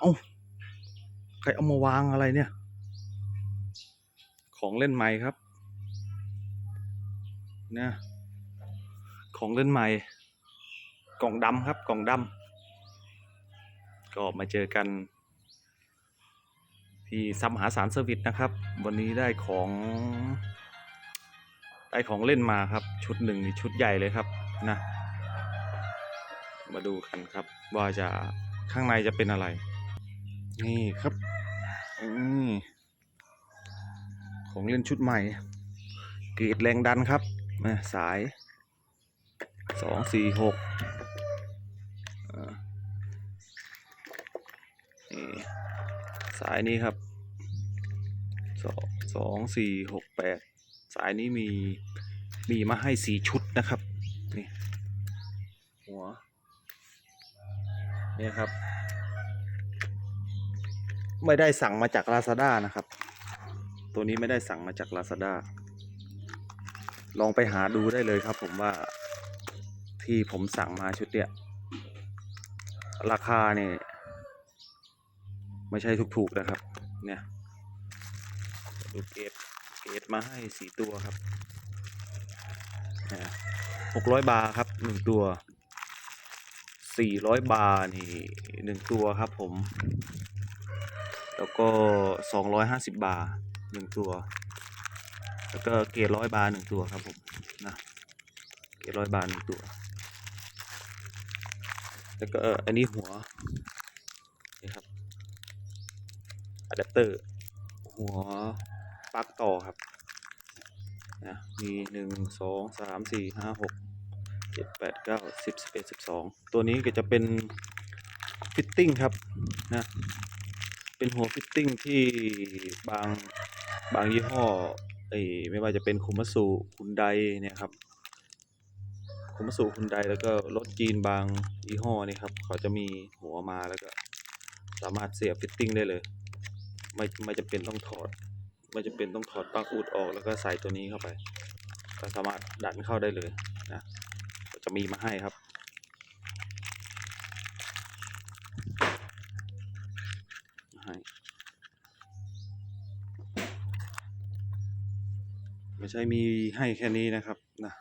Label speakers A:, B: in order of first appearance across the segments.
A: เอ้าใครเอามาวางอะไรเนี่ย ของเล่นใหม่ครับเนี่ยของเล่นใหม่ กล่องดำครับ กล่องดำก็มาเจอกัน ที่ซัมหาสารเซอร์วิสนะครับ วันนี้ได้ของ ได้ของเล่นมาครับ ชุดหนึ่งชุดใหญ่เลยครับนะ มาดูกันครับ ว่าจะข้างในจะเป็นอะไร นี่ครับอืมของเล่นชุดใหม่ เกรดแรงดันครับนะสายสองสี่หกนี่สายนี้ครับสองสองสี่หกแปดสายนี้มี มีมาให้สี่ชุดนะครับ นี่ หัว เนี่ยครับ ไม่ได้สั่งมาจาก Lazada นะครับ ตัวนี้ไม่ได้สั่งมาจาก Lazada ลองไปหาดูได้เลยครับ ผมว่าที่ผมสั่งมาชุดเนี้ยราคาเนี่ยไม่ใช่ถูกๆนะครับ เนี่ยดูเกตเกตมาให้สี่ตัวครับหกร้อยบาทครับหนึ่งตัวสี่ร้อยบาทนี่หนึ่งตัวครับผม แล้วก็สองร้อยห้าสิบบาทหนึ่งตัว แล้วก็เกรดร้อยบาทหนึ่งตัวครับผมนะเกรดร้อยบาทหนึ่งตัว แล้วก็อันนี้หัวนี่ครับอะแดปเตอร์ หัวปลั๊กต่อครับนะมีหนึ่งสองสามสี่ห้าหกเจ็ดแปดเก้าสิบสิบเอ็ดสิบสองตัวนี้ก็จะเป็นฟิตติ้งครับนะ เป็นหัวฟิตติ้งที่บางบางยี่ห้อเอ้ไม่ว่าจะเป็นคุมัสุคุนไดเนี่ยครับคุมัสุคุนไดแล้วก็รถจีนบางยี่ห้อนี่ครับเขาจะมีหัวมาแล้วก็สามารถเสียบฟิตติ้งได้เลย ไม่ไม่จำเป็นต้องถอด ไม่จำเป็นต้องถอดปลั๊กอุดออกแล้วก็ใส่ตัวนี้เข้าไป ก็สามารถดันเข้าได้เลยนะจะมีมาให้ครับ ให้ ไม่ใช่มีให้แค่นี้นะครับนะ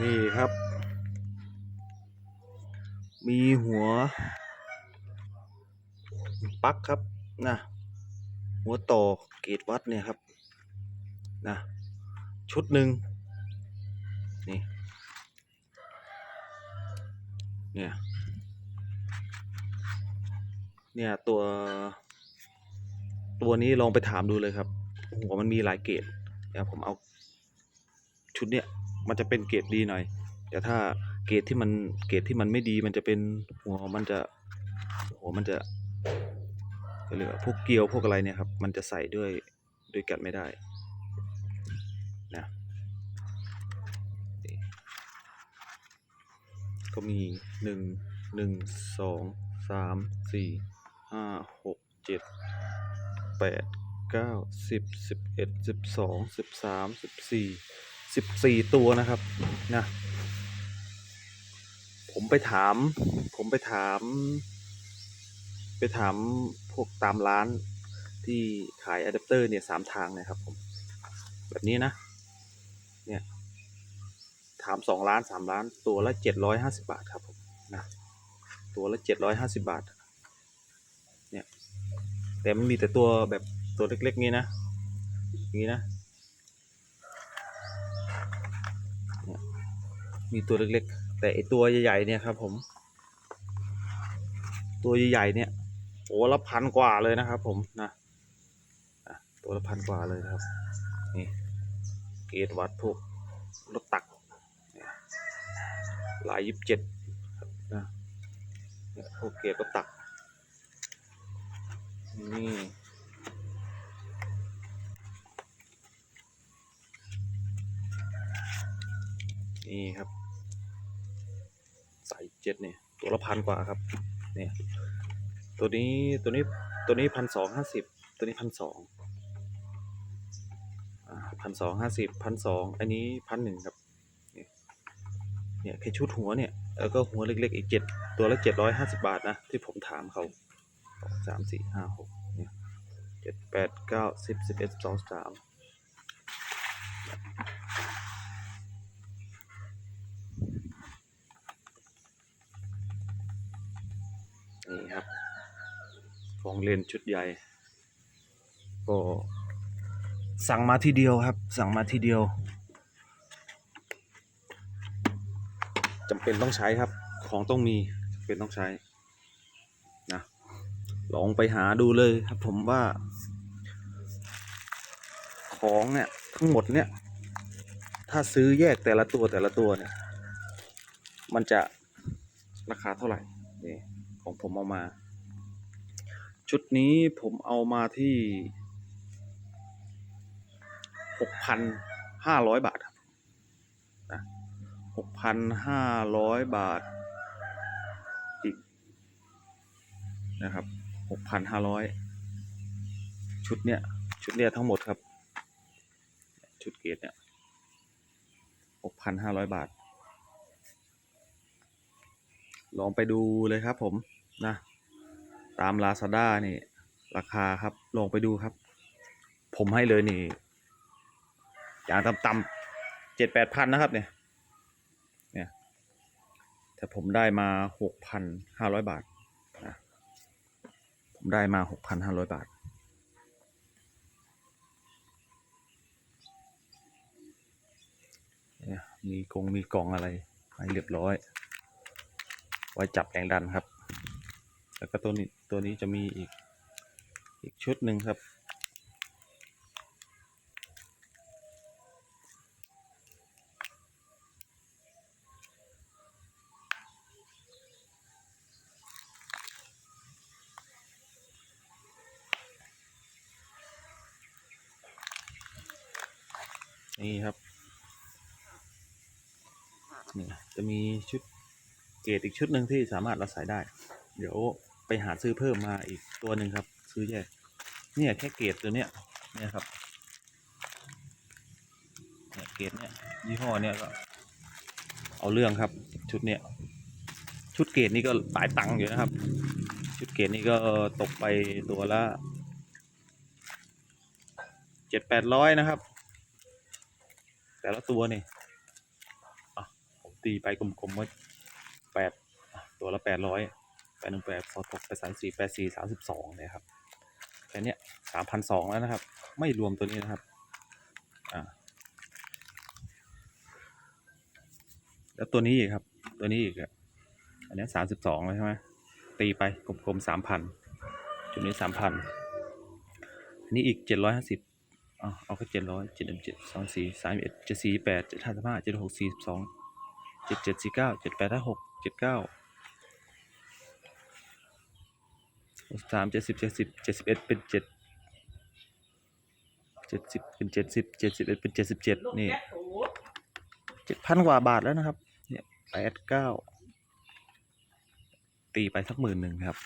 A: นี่ครับ มีหัวปลั๊กครับนะหัวต่อเกตวัดเนี่ยครับนะชุดหนึ่งนี่เนี่ย เนี่ยตัว ตัวนี้ลองไปถามดูเลยครับหัวมันมีหลายเกรดเดี๋ยผมเอาชุดเนี้ยมันจะเป็นเกรดดีหน่อย แต่ถ้าเกรดที่มันเกรดที่มันไม่ดีมันจะเป็นหัวมันจะหัวมันจะก็เรียกว่าพวกเกลียวพวกอะไรเนี่ยครับ มันจะใส่ด้วยด้วยกันไม่ได้นะก็มีหนึ่งหนึ่งสองสามสี่ ห้าหกเจ็ดแปดเก้าสิบสิบเอ็ดสิบสองสิบสามสิบสี่สิบสี่ตัวนะครับนะผมไปถาม ผมไปถาม ไปถามพวกตามร้านที่ขายอะแดปเตอร์เนี่ยสามทางนะครับผม แบบนี้นะ เนี่ย ถามสองล้านสามล้านตัวละเจ็ดร้อยห้าสิบาทครับผมนะตัวละเจ็ดร้อยห้าสิบาท แต่มันมีแต่ตัวแบบตัวเล็กๆงี้นะอย่างนี้นะ มีตัวเล็กๆ แต่ไอตัวใหญ่ๆเนี่ยครับผม ตัวใหญ่ๆเนี่ยโอ้ละพันกว่าเลยนะครับ ผมนะตัวละพันกว่าเลยครับ นี่เกรดวัดพวกรถตักลายยิบเจ็ดนะเนี่ยพวกเกียร์ก็ตัก นี่นี่ครับ สายเจ็ดเนี่ยตัวละพันกว่าครับเนี่ยตัวนี้ตัวนี้ตัวนี้พันสองห้าสิบตัวนี้พันสองพันสองห้าสิบพันสองอันนี้พันหนึ่งครับเนี่ยแค่ชุดหัวเนี่ยแล้วก็หัวเล็กๆอีกเจ็ดตัวละเจ็ดร้อยห้าสิบาทนะที่ผมถามเขา สามสี่ห้าหกเนี่ยเจ็ดแปดเก้าสิบสิบเอ็ดสองสามนี่ครับของเล่นชุดใหญ่ ก็สั่งมาทีเดียวครับ สั่งมาทีเดียวจำเป็นต้องใช้ครับ ของต้องมีจำเป็นต้องใช้ ลองไปหาดูเลยครับผมว่า ของเนี่ย ทั้งหมดเนี่ย ถ้าซื้อแยกแต่ละตัวแต่ละตัวเนี่ย มันจะราคาเท่าไหร่นี่ของผมเอามา ชุดนี้ผมเอามาที่หกพันห้าร้อยบาทครับนะหกพันห้าร้อยบาทอีกนะครับ กพันห้าร้อยชุดเนี้ยชุดเนี้ยทั้งหมดครับ ชุดเกรดเนี่ยหกพันห้าร้อยบาท ลองไปดูเลยครับผมนะ ตาม Lazada นี่ ราคาครับ ลองไปดูครับ ผมให้เลยนี่ อย่างต่ำๆเจ็ดแปดพันนะครับเนี่ยเนี่ยแต่ผมได้มาหกพันห้าร้อยบาท ผมได้มาหกพันห้าร้อยบาทเนี่ยมีกงมีกล่องอะไรให้เรียบร้อย ไว้จับแรงดันครับ แล้วก็ตัวนี้ตัวนี้จะมีอีก อีกชุดหนึ่งครับ นี่ครับนี่จะมีชุดเกรดอีกชุดหนึ่งที่สามารถเราใส่ได้ เดี๋ยวไปหาซื้อเพิ่มมาอีกตัวหนึ่งครับ ซื้อแยกเนี่ยแค่เกรดตัวเนี้ยเนี่ยครับเนี่ยเกรดเนี่ยยี่ห้อเนี่ยก็เอาเรื่องครับ ชุดเนี้ยชุดเกรดนี่ก็หลายตังค์อยู่นะครับ ชุดเกรดนี่ก็ตกไปตัวละเจ็ดแปดร้อยนะครับ แต่ละตัวนี่อะผมตีไปกลมๆว่าแปดตัวละแปดร้อยแปดหนึ่งแปดสองตกไปสามสี่แปดสี่สามสิบสองเนี่ยครับแค่นี้สามพันสองแล้วนะครับ ไม่รวมตัวนี้นะครับอ่าแล้วตัวนี้อีกครับ ตัวนี้อีกอะอันนี้สามสิบสองแล้วใช่ไหมตีไปกลมๆสามพันจุดนี้สามพันอันนี้อีกเจ็ดร้อยห้าสิบ อาเอาแค่เจ็ดร้อยเจ็ดเจ็ดสองสี่สามเอ็ดเจ็ดสี่แปดเจ็ดห้าสิบห้าเจ็ดหกสี่สิบสองเจ็ดเจ็ดสี่เก้าเจ็ดแปดห้าหกเจ็ดเก้าสามเจ็ดสิบเจ็ดสิบเจ็ดสิบเอ็ดเป็นเจ็ดเจ็ดสิบเป็นเจ็ดสิบเจ็ดสิบเอ็ดเป็นเจ็ดสิบเจ็ดนี่เจ็ดพันกว่าบาทแล้วนะครับ เนี่ยแปดเก้าตีไปสักหมื่นหนึ่งครับ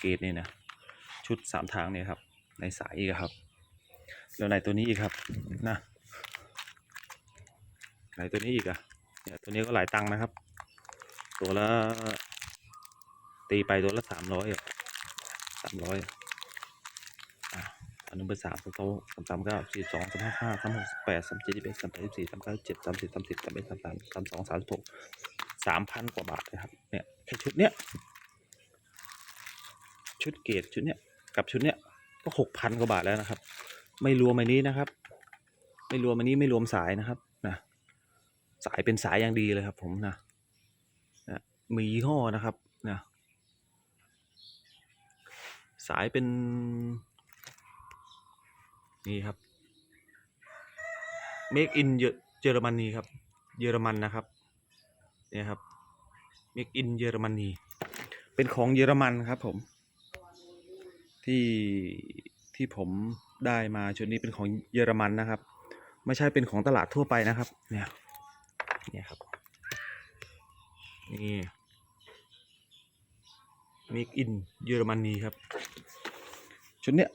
A: เกรดนี่นะ ชุดสามทางเนี่ยครับ ในสายอีกครับ แล้วไหนตัวนี้อีกครับนะไหนตัวนี้อีกอะเนี่ยตัวนี้ก็หลายตังค์นะครับ ตัวละตีไปตัวละสามร้อยอะสามร้อยอะอันนึงเป็นสามสองสามสามเก้าสี่สองสามห้าห้าสามหกสิบแปดสามเจ็ดสิบเอ็ดสามแปดสิบสี่สามเก้าเจ็ดสามสิบสามสิบสามเอ็ดสามสามสามสองสามสิบหกสามพันกว่าบาทนะครับเนี่ยแค่ชุดเนี้ยชุดเกรดชุดเนี้ยกับชุดเนี้ยก็หกพันกว่าบาทแล้วนะครับ ไม่รวมอันนี้นะครับ ไม่รวมอันนี้ไม่รวมสายนะครับนะสายเป็นสายอย่างดีเลยครับ ผมนะนะมียี่ห้อนะครับนะสายเป็น นี่ครับ Make in เยเยอรมนีครับ เยอรมันนะครับเนี่ยครับ Make in เยอรมนีเป็นของเยอรมันครับผมที่ที่ผม ได้มาชุดนี้เป็นของเยอรมันนะครับ ไม่ใช่เป็นของตลาดทั่วไปนะครับ เนี่ยเนี่ยครับนี่ Make in เยอรมนีครับ ชุดเนี้ย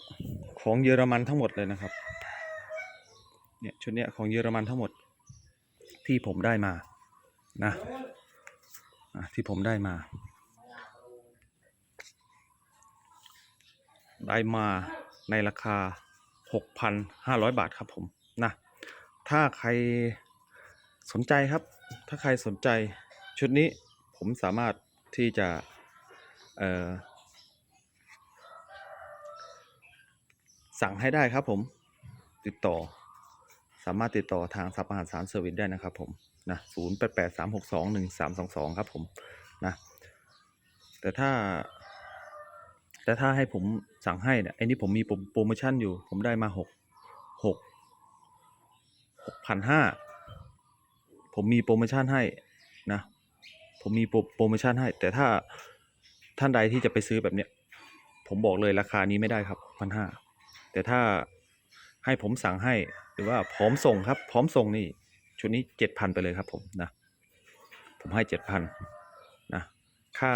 A: ของเยอรมันทั้งหมดเลยนะครับเนี่ยชุดเนี้ยของเยอรมันทั้งหมดที่ผมได้มานะที่ผมได้มา ได้มาในราคา 6,500 บาทครับผมนะถ้าใครสนใจครับ ถ้าใครสนใจชุดนี้ผมสามารถที่จะสั่งให้ได้ครับผมติดต่อ สามารถติดต่อทางสับอาหารสารเซอร์วิสได้นะครับผมนะ0 8 8 3 6 2 1 3 2 2ครับผมนะแต่ถ้า แต่ถ้าให้ผมสั่งให้เนี่ยไอ้นี่ผมมีโปรโมชั่นอยู่ ผมได้มาหกหกหกพันห้าผมมีโปรโมชั่นให้นะ ผมมีโปรโปรโมชั่นให้ แต่ถ้าท่านใดที่จะไปซื้อแบบเนี้ย ผมบอกเลยราคานี้ไม่ได้ครับพันห้าแต่ถ้าให้ผมสั่งให้หรือว่าพร้อมส่งครับ พร้อมส่งนี่ชุดนี้เจ็ดพันไปเลยครับผมนะผมให้เจ็ดพันนะค่า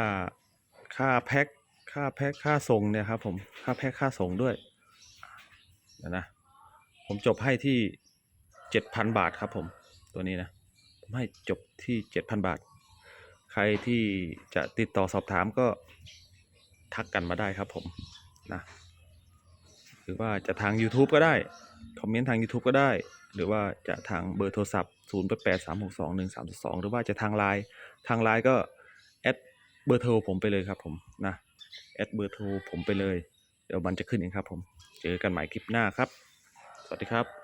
A: ค่าแพ็ค ค่าแพ็คค่าส่งเนี่ยครับผมค่าแพ็คค่าส่งด้วยเดี๋ยวนะ ผมจบให้ที่เจ็ดพันบาทครับผมตัวนี้นะ ผมให้จบที่เจ็ดพันบาท ใครที่จะติดต่อสอบถามก็ทักกันมาได้ครับผมนะหรือว่าจะทาง YouTube ก็ได้ คอมเมนต์ทาง YouTube ก็ได้ หรือว่าจะทางเบอร์โทรศัพท์ 0 8 8 3 6 2 1 3 2 หรือว่าจะทางไลน์ทางไลน์ก็แอดเบอร์โทรผมไปเลยครับผมนะ แอดเบอร์โทรผมไปเลย เดี๋ยวมันจะขึ้นเองครับผม เจอกันใหม่คลิปหน้าครับ สวัสดีครับ